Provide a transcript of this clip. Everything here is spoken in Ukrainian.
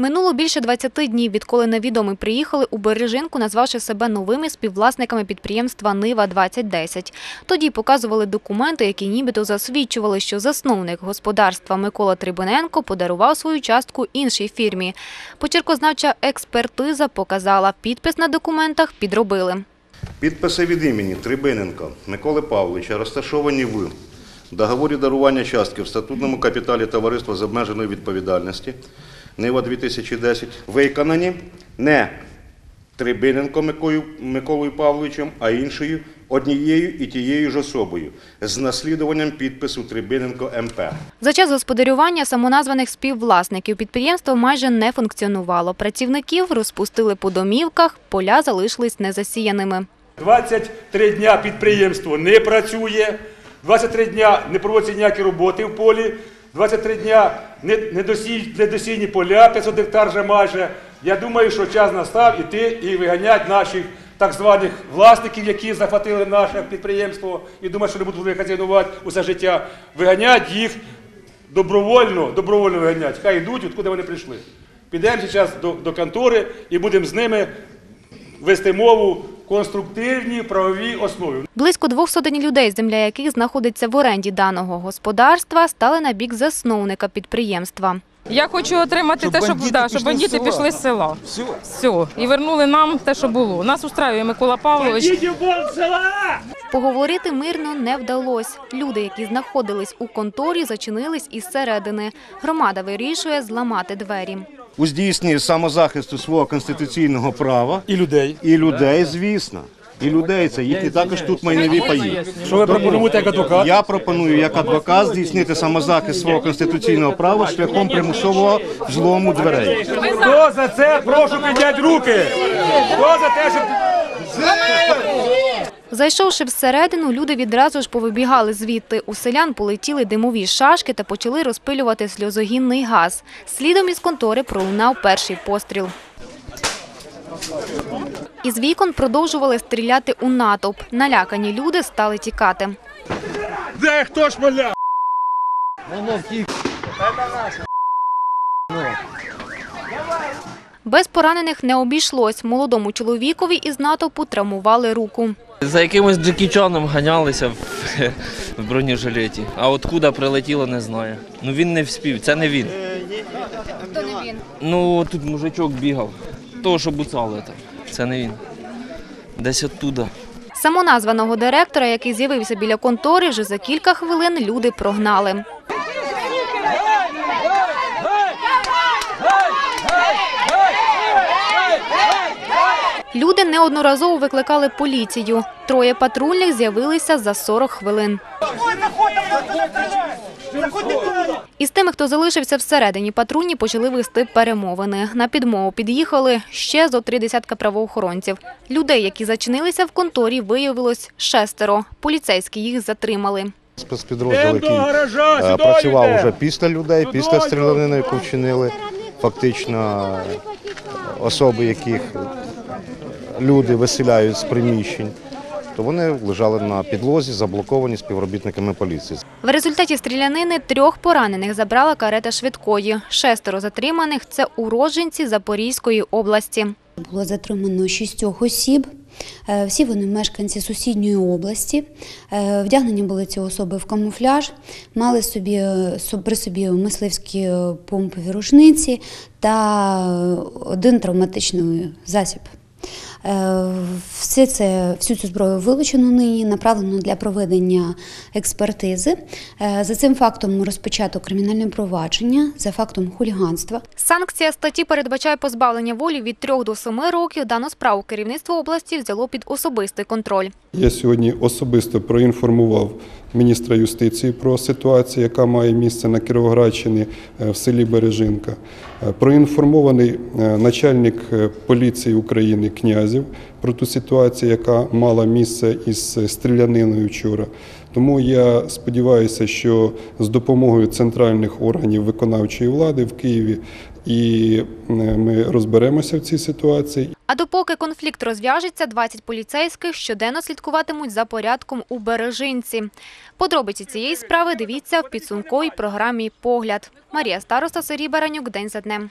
Минуло більше 20 днів, відколи невідомі приїхали у Бережинку, назвавши себе новими співвласниками підприємства Нива-2010. Тоді показували документи, які нібито засвідчували, що засновник господарства Микола Трибуненко подарував свою частку іншій фірмі. Почеркознавча експертиза показала, підпис на документах підробили. Підписи від імені Трибиненка Миколи Павловича розташовані в договорі дарування частки в статутному капіталі товариства з обмеженою відповідальності Нива 2010 виконані не Трибиненко Микою- Миколою Павловичем, а іншою однією і тією ж особою з наслідуванням підпису Трибиненко МП. За час господарювання самоназваних співвласників підприємство майже не функціонувало. Працівників розпустили по домівках, поля залишились незасіяними. 23 дня підприємство не працює, 23 дня не проводяться ніякі роботи в полі, 23 дня не- недосій- недосійні поля, 500 гектар вже майже. Я думаю, що час настав іти і виганяти наших так званих власників, які захватили наше підприємство і думають, що не будуть хазяйнувати усе життя. Виганять їх добровольно, добровольно виганять. Хай йдуть, откуди вони прийшли. Підемо зараз до, до контори і будемо з ними вести мову конструктивній правовій основі. Близько двох сотень людей, земля яких знаходиться в оренді даного господарства, стали на бік засновника підприємства. Я хочу отримати Щоб те, щоб, бандити да, щоб пішли з бандити села. пішли з села. Все. Все. І вернули нам те, що було. Нас устраює Микола Павлович. Поговорити мирно не вдалося. Люди, які знаходились у конторі, зачинились із середини. Громада вирішує зламати двері. У здійсненні самозахисту свого конституційного права І людей. і людей, звісно. І людей це їхні також тут майнові паї. Що ви пропонуєте як адвокат? Я пропоную як адвокат здійснити самозахист свого конституційного права шляхом примусового злому дверей. Хто за це? Прошу підняти руки. Хто за те, щоб Зайшовши всередину, люди відразу ж повибігали звідти. У селян полетіли димові шашки та почали розпилювати сльозогінний газ. Слідом із контори пролунав перший постріл. Із вікон продовжували стріляти у натовп. Налякані люди стали тікати. де хто ж маля? Без поранених не обійшлось. Молодому чоловікові із натовпу травмували руку. За якимось Джекі Чаном ганялися в, в бронежилеті. А откуда прилетіло, не знаю. Ну він не вспів, це не він. Хто не він? Ну тут мужичок бігав. Того, що буцали там. Це не він. Десь оттуда. Самоназваного директора, який з'явився біля контори, вже за кілька хвилин люди прогнали. Люди неодноразово викликали поліцію. Троє патрульних з'явилися за 40 хвилин. Із тими, хто залишився всередині, патрульні почали вести перемовини. На підмогу під'їхали ще зо три десятка правоохоронців. Людей, які зачинилися в конторі, виявилось шестеро. Поліцейські їх затримали. Спецпідрозділ, який е, працював вже після людей, після стрілянини, яку вчинили. Фактично особи, яких люди виселяють з приміщень, то вони лежали на підлозі, заблоковані співробітниками поліції. В результаті стрілянини трьох поранених забрала карета швидкої. Шестеро затриманих – це уродженці Запорізької області. Було затримано шістьох осіб. Е, Всі вони мешканці сусідньої області. Е, Вдягнені були ці особи в камуфляж, мали собі е, при собі мисливські помпові рушниці та один травматичний засіб. Е, Все це, всю цю зброю вилучено нині, направлено для проведення експертизи. Е, За цим фактом розпочато кримінальне провадження за фактом хуліганства. Санкція статті передбачає позбавлення волі від 3 до 7 років. Дану справу керівництво області взяло під особистий контроль. Я сьогодні особисто проінформував міністра юстиції про ситуацію, яка має місце на Кіровоградщині е, в селі Бережинка. Е, Проінформований е, начальник е, поліції України Князів про ту ситуацію, яка мала місце із стріляниною вчора. Тому я сподіваюся, що з допомогою центральних органів виконавчої влади в Києві і е, ми розберемося в цій ситуації. А допоки конфлікт розв'яжеться, 20 поліцейських щоденно слідкуватимуть за порядком у Бережинці. Подробиці цієї справи дивіться в підсумковій програмі «Погляд». Марія Староста, Сергій Баранюк. День за днем.